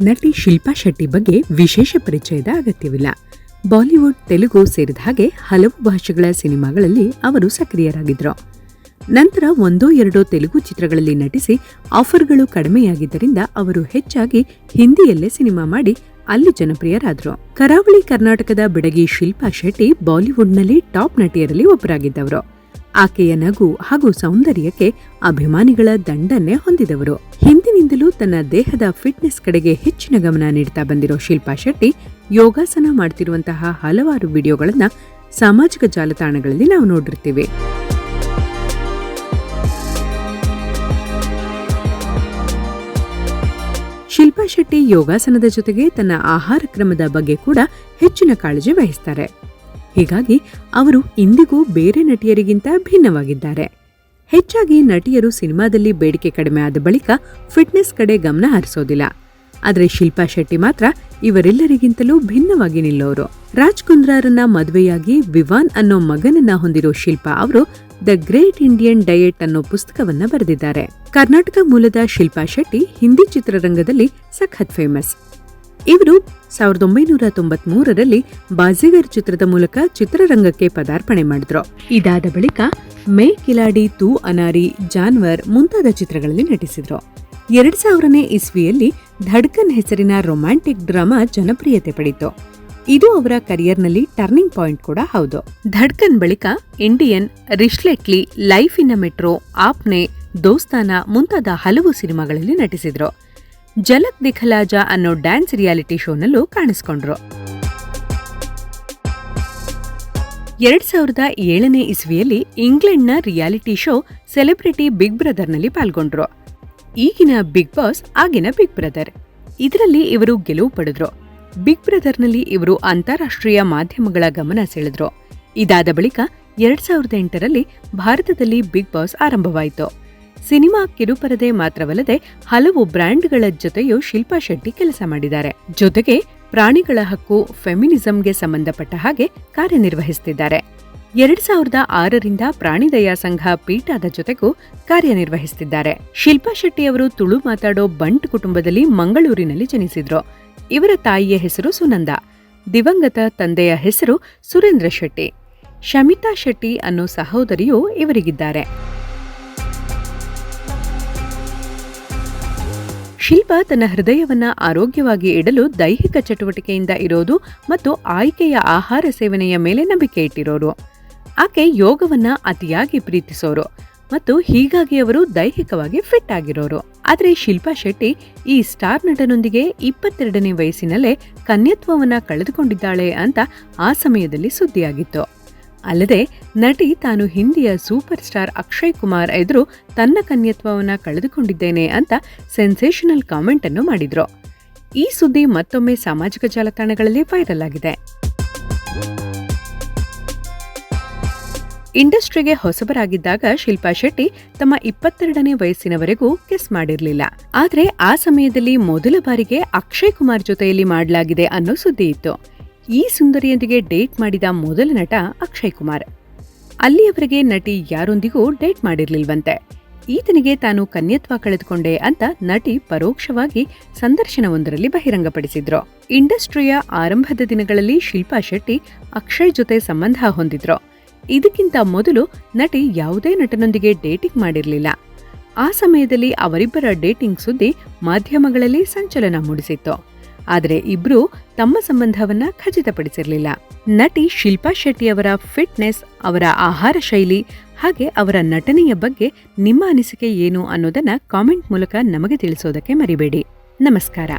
ನಟಿ ಶಿಲ್ಪಾ ಶೆಟ್ಟಿ ಬಗ್ಗೆ ವಿಶೇಷ ಪರಿಚಯದ ಅಗತ್ಯವಿಲ್ಲ. ಬಾಲಿವುಡ್, ತೆಲುಗು ಸೇರಿದ ಹಾಗೆ ಹಲವು ಭಾಷೆಗಳ ಸಿನಿಮಾಗಳಲ್ಲಿ ಅವರು ಸಕ್ರಿಯರಾಗಿದ್ರು ನಂತರ ಒಂದೋ ಎರಡೋ ತೆಲುಗು ಚಿತ್ರಗಳಲ್ಲಿ ನಟಿಸಿ ಆಫರ್ಗಳು ಕಡಿಮೆಯಾಗಿದ್ದರಿಂದ ಅವರು ಹೆಚ್ಚಾಗಿ ಹಿಂದಿಯಲ್ಲೇ ಸಿನಿಮಾ ಮಾಡಿ ಅಲ್ಲಿ ಜನಪ್ರಿಯರಾದ್ರು. ಕರಾವಳಿ ಕರ್ನಾಟಕದ ಬಿಡಗಿ ಶಿಲ್ಪಾ ಶೆಟ್ಟಿ ಬಾಲಿವುಡ್ನಲ್ಲಿ ಟಾಪ್ ನಟಿಯರಲ್ಲಿ ಒಬ್ಬರಾಗಿದ್ದವರು. ಆಕೆಯ ನಗು ಹಾಗೂ ಸೌಂದರ್ಯಕ್ಕೆ ಅಭಿಮಾನಿಗಳ ದಂಡನ್ನೇ ಹೊಂದಿದವರು. ಹಿಂದಿನಿಂದಲೂ ತನ್ನ ದೇಹದ ಫಿಟ್ನೆಸ್ ಕಡೆಗೆ ಹೆಚ್ಚಿನ ಗಮನ ನೀಡ್ತಾ ಬಂದಿರೋ ಶಿಲ್ಪಾ ಶೆಟ್ಟಿ, ಯೋಗಾಸನ ಮಾಡ್ತಿರುವಂತಹ ಹಲವಾರು ವಿಡಿಯೋಗಳನ್ನ ಸಾಮಾಜಿಕ ಜಾಲತಾಣಗಳಲ್ಲಿ ನಾವು ನೋಡಿರ್ತೀವಿ. ಶಿಲ್ಪಾ ಶೆಟ್ಟಿ ಯೋಗಾಸನದ ಜೊತೆಗೆ ತನ್ನ ಆಹಾರ ಕ್ರಮದ ಬಗ್ಗೆ ಕೂಡ ಹೆಚ್ಚಿನ ಕಾಳಜಿ ವಹಿಸ್ತಾರೆ. ಹೀಗಾಗಿ ಅವರು ಇಂದಿಗೂ ಬೇರೆ ನಟಿಯರಿಗಿಂತ ಭಿನ್ನವಾಗಿದ್ದಾರೆ. ಹೆಚ್ಚಾಗಿ ನಟಿಯರು ಸಿನಿಮಾದಲ್ಲಿ ಬೇಡಿಕೆ ಕಡಿಮೆ ಆದ ಬಳಿಕ ಫಿಟ್ನೆಸ್ ಕಡೆ ಗಮನ ಹರಿಸೋದಿಲ್ಲ. ಆದರೆ ಶಿಲ್ಪಾ ಶೆಟ್ಟಿ ಮಾತ್ರ ಇವರೆಲ್ಲರಿಗಿಂತಲೂ ಭಿನ್ನವಾಗಿ ನಿಲ್ಲೋರು. ರಾಜ್ ಕುಂದ್ರಾರನ್ನ ಮದುವೆಯಾಗಿ ವಿವಾನ್ ಅನ್ನೋ ಮಗನನ್ನ ಹೊಂದಿರೋ ಶಿಲ್ಪಾ ಅವರು ದ ಗ್ರೇಟ್ ಇಂಡಿಯನ್ ಡಯೆಟ್ ಅನ್ನೋ ಪುಸ್ತಕವನ್ನ ಬರೆದಿದ್ದಾರೆ. ಕರ್ನಾಟಕ ಮೂಲದ ಶಿಲ್ಪಾ ಶೆಟ್ಟಿ ಹಿಂದಿ ಚಿತ್ರರಂಗದಲ್ಲಿ ಸಖತ್ ಫೇಮಸ್ ಇವರು ಸಾವಿರದ ಒಂಬೈನೂರ ತೊಂಬತ್ಮೂರರಲ್ಲಿ ಬಾಜಿಗರ್ ಚಿತ್ರದ ಮೂಲಕ ಚಿತ್ರರಂಗಕ್ಕೆ ಪದಾರ್ಪಣೆ ಮಾಡಿದ್ರು. ಇದಾದ ಬಳಿಕ ಮೇ ಕಿಲಾಡಿ ತೂ ಅನಾರಿ ಜಾನ್ವರ್ ಮುಂತಾದ ಚಿತ್ರಗಳಲ್ಲಿ ನಟಿಸಿದ್ರು. ಎರಡ್ ಸಾವಿರನೇ ಇಸ್ವಿಯಲ್ಲಿ ಧಡ್ಕನ್ ಹೆಸರಿನ ರೊಮ್ಯಾಂಟಿಕ್ ಡ್ರಾಮಾ ಜನಪ್ರಿಯತೆ ಪಡೆಯಿತು. ಇದು ಅವರ ಕರಿಯರ್ನಲ್ಲಿ ಟರ್ನಿಂಗ್ ಪಾಯಿಂಟ್ ಕೂಡ ಹೌದು. ಧಡ್ಕನ್ ಬಳಿಕ Indian ರಿಶ್ಲೆಟ್ಲಿ life in a metro, Apne, Dostana ಮುಂತಾದ ಹಲವು ಸಿನಿಮಾಗಳಲ್ಲಿ ನಟಿಸಿದ್ರು. ಜಲಕ್ ದಿಖಲಾಜ ಅನ್ನೋ ಡ್ಯಾನ್ಸ್ ರಿಯಾಲಿಟಿ ಶೋನಲ್ಲೂ ಕಾಣಿಸ್ಕೊಂಡ್ರು. ಎರಡ್ ಸಾವಿರದ ಏಳನೇ ಇಸ್ವಿಯಲ್ಲಿ ಇಂಗ್ಲೆಂಡ್ನ ರಿಯಾಲಿಟಿ ಶೋ ಸೆಲೆಬ್ರಿಟಿ ಬಿಗ್ ಬ್ರದರ್ನಲ್ಲಿ ಪಾಲ್ಗೊಂಡ್ರು. ಈಗಿನ ಬಿಗ್ ಬಾಸ್ ಆಗಿನ ಬಿಗ್ ಬ್ರದರ್. ಇದರಲ್ಲಿ ಇವರು ಗೆಲುವು ಪಡೆದ್ರು. ಬಿಗ್ ಬ್ರದರ್ನಲ್ಲಿ ಇವರು ಅಂತಾರಾಷ್ಟ್ರೀಯ ಮಾಧ್ಯಮಗಳ ಗಮನ ಸೆಳೆದ್ರು. ಇದಾದ ಬಳಿಕ ಎರಡ್ ಸಾವಿರದ ಎಂಟರಲ್ಲಿ ಭಾರತದಲ್ಲಿ ಬಿಗ್ ಬಾಸ್ ಆರಂಭವಾಯಿತು. ಸಿನಿಮಾ ಕಿರುಪರದೆ ಮಾತ್ರವಲ್ಲದೆ ಹಲವು ಬ್ರ್ಯಾಂಡ್ಗಳ ಜೊತೆಯೂ ಶಿಲ್ಪಾ ಶೆಟ್ಟಿ ಕೆಲಸ ಮಾಡಿದ್ದಾರೆ. ಜೊತೆಗೆ ಪ್ರಾಣಿಗಳ ಹಕ್ಕು, ಫೆಮಿನಿಸಂಗೆ ಸಂಬಂಧಪಟ್ಟ ಹಾಗೆ ಕಾರ್ಯನಿರ್ವಹಿಸುತ್ತಿದ್ದಾರೆ ಎರಡ್ ಸಾವಿರದ ಆರರಿಂದ ಪ್ರಾಣಿದಯಾ ಸಂಘ ಪೀಠಾದ ಜೊತೆಗೂ ಕಾರ್ಯನಿರ್ವಹಿಸುತ್ತಿದ್ದಾರೆ ಶಿಲ್ಪಾ ಶೆಟ್ಟಿ ಅವರು ತುಳು ಮಾತಾಡೋ ಬಂಟ್ ಕುಟುಂಬದಲ್ಲಿ ಮಂಗಳೂರಿನಲ್ಲಿ ಜನಿಸಿದ್ರು. ಇವರ ತಾಯಿಯ ಹೆಸರು ಸುನಂದ, ದಿವಂಗತ ತಂದೆಯ ಹೆಸರು ಸುರೇಂದ್ರ ಶೆಟ್ಟಿ. ಶಮಿತಾ ಶೆಟ್ಟಿ ಅನ್ನೋ ಸಹೋದರಿಯೂ ಇವರಿಗಿದ್ದಾರೆ. ಶಿಲ್ಪ ತನ್ನ ಹೃದಯವನ್ನ ಆರೋಗ್ಯವಾಗಿ ಇಡಲು ದೈಹಿಕ ಚಟುವಟಿಕೆಯಿಂದ ಇರೋದು ಮತ್ತು ಆಯ್ಕೆಯ ಆಹಾರ ಸೇವನೆಯ ಮೇಲೆ ನಂಬಿಕೆ ಇಟ್ಟಿರೋರು. ಆಕೆ ಯೋಗವನ್ನ ಅತಿಯಾಗಿ ಪ್ರೀತಿಸೋರು ಮತ್ತು ಹೀಗಾಗಿ ಅವರು ದೈಹಿಕವಾಗಿ ಫಿಟ್ ಆಗಿರೋರು. ಆದರೆ ಶಿಲ್ಪಾ ಶೆಟ್ಟಿ ಈ ಸ್ಟಾರ್ ನಟನೊಂದಿಗೆ ಇಪ್ಪತ್ತೆರಡನೇ ವಯಸ್ಸಿನಲ್ಲೇ ಕನ್ಯತ್ವವನ್ನ ಕಳೆದುಕೊಂಡಿದ್ದಾಳೆ ಅಂತ ಆ ಸಮಯದಲ್ಲಿ ಸುದ್ದಿಯಾಗಿತ್ತು. ಅಲ್ಲದೆ ನಟಿ ತಾನು ಹಿಂದಿಯ ಸೂಪರ್ ಸ್ಟಾರ್ ಅಕ್ಷಯ್ ಕುಮಾರ್ ಎದುರು ತನ್ನ ಕನ್ಯತ್ವವನ್ನ ಕಳೆದುಕೊಂಡಿದ್ದೇನೆ ಅಂತ ಸೆನ್ಸೇಷನಲ್ ಕಾಮೆಂಟ್ ಅನ್ನು ಮಾಡಿದ್ರು. ಈ ಸುದ್ದಿ ಮತ್ತೊಮ್ಮೆ ಸಾಮಾಜಿಕ ಜಾಲತಾಣಗಳಲ್ಲಿ ವೈರಲ್ ಆಗಿದೆ. ಇಂಡಸ್ಟ್ರಿಗೆ ಹೊಸಬರಾಗಿದ್ದಾಗ ಶಿಲ್ಪಾ ಶೆಟ್ಟಿ ತಮ್ಮ ಇಪ್ಪತ್ತೆರಡನೇ ವಯಸ್ಸಿನವರೆಗೂ ಕಿಸ್ ಮಾಡಿರಲಿಲ್ಲ. ಆದರೆ ಆ ಸಮಯದಲ್ಲಿ ಮೊದಲ ಬಾರಿಗೆ ಅಕ್ಷಯ್ ಕುಮಾರ್ ಜೊತೆಯಲ್ಲಿ ಮಾಡಲಾಗಿದೆ ಅನ್ನೋ ಸುದ್ದಿ ಇತ್ತು. ಈ ಸುಂದರಿಯೊಂದಿಗೆ ಡೇಟ್ ಮಾಡಿದ ಮೊದಲ ನಟ ಅಕ್ಷಯ್ ಕುಮಾರ್. ಅಲ್ಲಿಯವರೆಗೆ ನಟಿ ಯಾರೊಂದಿಗೂ ಡೇಟ್ ಮಾಡಿರ್ಲಿಲ್ವಂತೆ. ಈತನಿಗೆ ತಾನು ಕನ್ಯತ್ವ ಕಳೆದುಕೊಂಡೆ ಅಂತ ನಟಿ ಪರೋಕ್ಷವಾಗಿ ಸಂದರ್ಶನವೊಂದರಲ್ಲಿ ಬಹಿರಂಗಪಡಿಸಿದ್ರು. ಇಂಡಸ್ಟ್ರಿಯ ಆರಂಭದ ದಿನಗಳಲ್ಲಿ ಶಿಲ್ಪಾ ಶೆಟ್ಟಿ, ಅಕ್ಷಯ್ ಜೊತೆ ಸಂಬಂಧ ಹೊಂದಿದ್ರು. ಇದಕ್ಕಿಂತ ಮೊದಲು ನಟಿ ಯಾವುದೇ ನಟನೊಂದಿಗೆ ಡೇಟಿಂಗ್ ಮಾಡಿರಲಿಲ್ಲ. ಆ ಸಮಯದಲ್ಲಿ ಅವರಿಬ್ಬರ ಡೇಟಿಂಗ್ ಸುದ್ದಿ ಮಾಧ್ಯಮಗಳಲ್ಲಿ ಸಂಚಲನ ಮೂಡಿಸಿತ್ತು. ಆದರೆ ಇಬ್ರು ತಮ್ಮ ಸಂಬಂಧವನ್ನ ಖಚಿತಪಡಿಸಿರಲಿಲ್ಲ. ನಟಿ ಶಿಲ್ಪಾ ಶೆಟ್ಟಿ ಅವರ ಫಿಟ್ನೆಸ್, ಅವರ ಆಹಾರ ಶೈಲಿ, ಹಾಗೆ ಅವರ ನಟನೆಯ ಬಗ್ಗೆ ನಿಮ್ಮ ಅನಿಸಿಕೆ ಏನು ಅನ್ನೋದನ್ನ ಕಾಮೆಂಟ್ ಮೂಲಕ ನಮಗೆ ತಿಳಿಸೋದಕ್ಕೆ ಮರಿಬೇಡಿ. ನಮಸ್ಕಾರ.